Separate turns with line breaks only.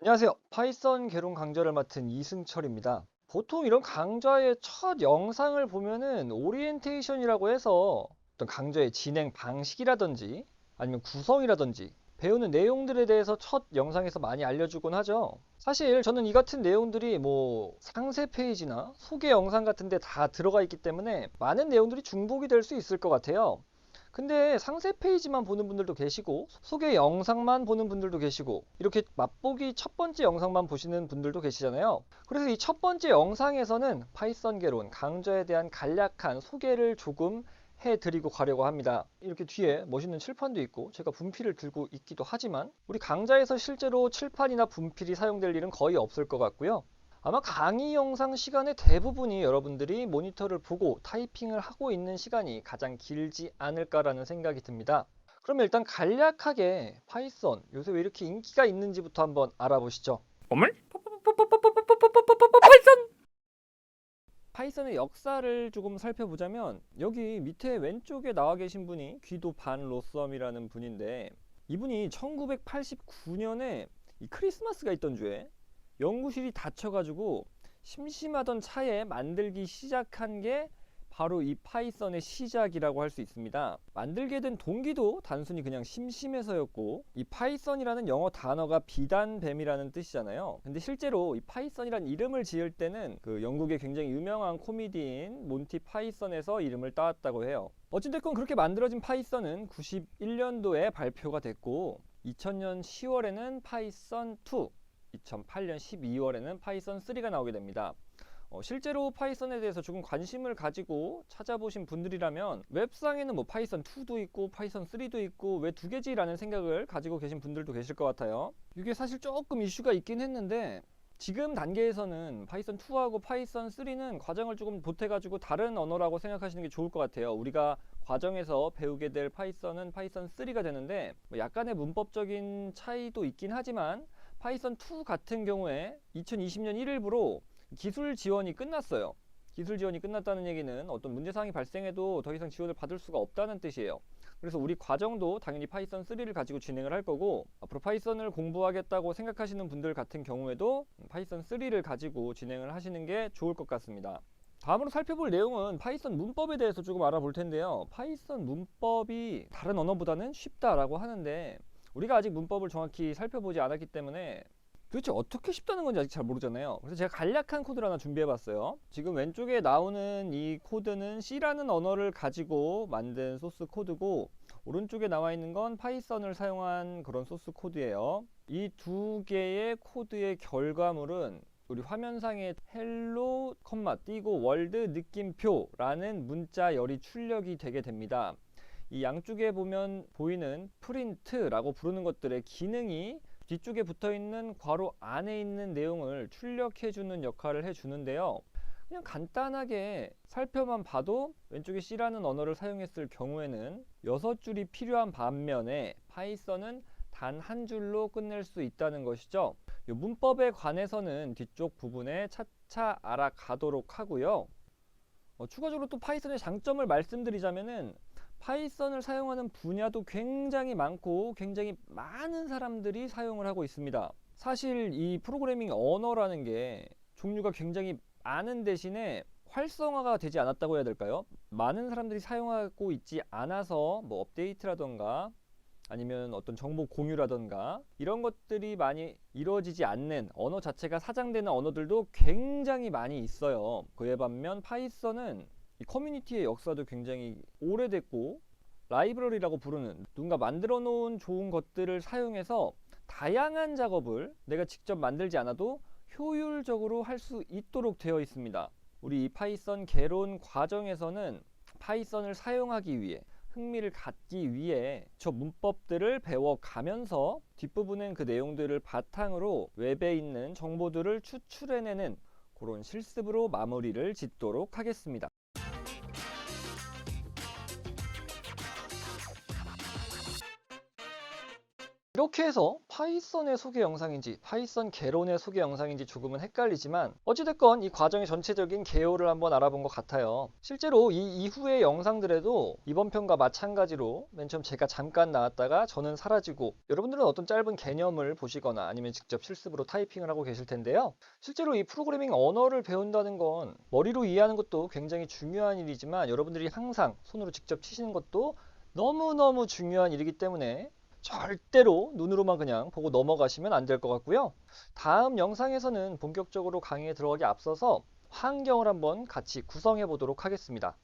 안녕하세요. 파이썬 개론 강좌를 맡은 이승철입니다. 보통 이런 강좌의 첫 영상을 보면은 오리엔테이션이라고 해서 어떤 강좌의 진행 방식이라든지 아니면 구성이라든지 배우는 내용들에 대해서 첫 영상에서 많이 알려주곤 하죠. 사실 저는 이 같은 내용들이 뭐 상세 페이지나 소개 영상 같은 데 다 들어가 있기 때문에 많은 내용들이 중복이 될 수 있을 것 같아요. 근데 상세 페이지만 보는 분들도 계시고 소개 영상만 보는 분들도 계시고 이렇게 맛보기 첫 번째 영상만 보시는 분들도 계시잖아요. 그래서 이 첫 번째 영상에서는 파이썬 개론 강좌에 대한 간략한 소개를 조금 해드리고 가려고 합니다. 이렇게 뒤에 멋있는 칠판도 있고 제가 분필을 들고 있기도 하지만 우리 강좌에서 실제로 칠판이나 분필이 사용될 일은 거의 없을 것 같고요. 아마 강의 영상 시간의 대부분이 여러분들이 모니터를 보고 타이핑을 하고 있는 시간이 가장 길지 않을까라는 생각이 듭니다. 그러면 일단 간략하게 파이썬 요새 왜 이렇게 인기가 있는지부터 한번 알아보시죠.
어물? 파이썬!
파이썬의 역사를 조금 살펴보자면 여기 밑에 왼쪽에 나와 계신 분이 귀도 반 로썸이라는 분인데 이분이 1989년에 이 크리스마스가 있던 주에 연구실이 닫혀가지고 심심하던 차에 만들기 시작한 게 바로 이 파이썬의 시작이라고 할 수 있습니다. 만들게 된 동기도 단순히 그냥 심심해서였고 이 파이썬이라는 영어 단어가 비단뱀이라는 뜻이잖아요. 근데 실제로 이 파이썬이라는 이름을 지을 때는 그 영국의 굉장히 유명한 코미디인 몬티 파이썬에서 이름을 따왔다고 해요. 어찌됐건 그렇게 만들어진 파이썬은 91년도에 발표가 됐고 2000년 10월에는 파이썬 2 2008년 12월에는 파이썬 3가 나오게 됩니다. 어, 실제로 파이썬에 대해서 조금 관심을 가지고 찾아보신 분들이라면 웹상에는 뭐 파이썬 2도 있고 파이썬 3도 있고 왜 두 개지라는 생각을 가지고 계신 분들도 계실 것 같아요. 이게 사실 조금 이슈가 있긴 했는데 지금 단계에서는 파이썬 2하고 파이썬 3는 과정을 조금 보태가지고 다른 언어라고 생각하시는 게 좋을 것 같아요. 우리가 과정에서 배우게 될 파이썬은 파이썬 3가 되는데 뭐 약간의 문법적인 차이도 있긴 하지만 파이썬 2 같은 경우에 2020년 1일부로 기술 지원이 끝났어요. 기술 지원이 끝났다는 얘기는 어떤 문제사항이 발생해도 더 이상 지원을 받을 수가 없다는 뜻이에요. 그래서 우리 과정도 당연히 파이썬 3를 가지고 진행을 할 거고 앞으로 파이썬을 공부하겠다고 생각하시는 분들 같은 경우에도 파이썬 3를 가지고 진행을 하시는 게 좋을 것 같습니다. 다음으로 살펴볼 내용은 파이썬 문법에 대해서 조금 알아볼 텐데요. 파이썬 문법이 다른 언어보다는 쉽다라고 하는데 우리가 아직 문법을 정확히 살펴보지 않았기 때문에 도대체 어떻게 쉽다는 건지 아직 잘 모르잖아요. 그래서 제가 간략한 코드를 하나 준비해 봤어요. 지금 왼쪽에 나오는 이 코드는 C라는 언어를 가지고 만든 소스 코드고 오른쪽에 나와 있는 건 파이썬을 사용한 그런 소스 코드예요. 이 두 개의 코드의 결과물은 우리 화면상에 헬로 컴마 띄고 월드 느낌표라는 문자열이 출력이 되게 됩니다. 이 양쪽에 보면 보이는 프린트라고 부르는 것들의 기능이 뒤쪽에 붙어 있는 괄호 안에 있는 내용을 출력해 주는 역할을 해 주는데요. 그냥 간단하게 살펴만 봐도 왼쪽에 C라는 언어를 사용했을 경우에는 여섯 줄이 필요한 반면에 파이썬은 단 한 줄로 끝낼 수 있다는 것이죠. 이 문법에 관해서는 뒤쪽 부분에 차차 알아가도록 하고요. 어, 추가적으로 또 파이썬의 장점을 말씀드리자면은 파이썬을 사용하는 분야도 굉장히 많고 굉장히 많은 사람들이 사용을 하고 있습니다. 사실 이 프로그래밍 언어라는 게 종류가 굉장히 많은 대신에 활성화가 되지 않았다고 해야 될까요? 많은 사람들이 사용하고 있지 않아서 뭐 업데이트라던가 아니면 어떤 정보 공유라던가 이런 것들이 많이 이루어지지 않는 언어 자체가 사장되는 언어들도 굉장히 많이 있어요. 그에 반면 파이썬은 이 커뮤니티의 역사도 굉장히 오래됐고 라이브러리라고 부르는 누군가 만들어 놓은 좋은 것들을 사용해서 다양한 작업을 내가 직접 만들지 않아도 효율적으로 할 수 있도록 되어 있습니다. 우리 이 파이썬 개론 과정에서는 파이썬을 사용하기 위해 흥미를 갖기 위해 저 문법들을 배워가면서 뒷부분엔 그 내용들을 바탕으로 웹에 있는 정보들을 추출해내는 그런 실습으로 마무리를 짓도록 하겠습니다. 이렇게 해서 파이썬의 소개 영상인지 파이썬 개론의 소개 영상인지 조금은 헷갈리지만 어찌됐건 이 과정의 전체적인 개요를 한번 알아본 것 같아요. 실제로 이 이후의 영상들에도 이번 편과 마찬가지로 맨 처음 제가 잠깐 나왔다가 저는 사라지고 여러분들은 어떤 짧은 개념을 보시거나 아니면 직접 실습으로 타이핑을 하고 계실 텐데요. 실제로 이 프로그래밍 언어를 배운다는 건 머리로 이해하는 것도 굉장히 중요한 일이지만 여러분들이 항상 손으로 직접 치시는 것도 너무너무 중요한 일이기 때문에 절대로 눈으로만 그냥 보고 넘어가시면 안 될 것 같고요. 다음 영상에서는 본격적으로 강의에 들어가기 앞서서 환경을 한번 같이 구성해 보도록 하겠습니다.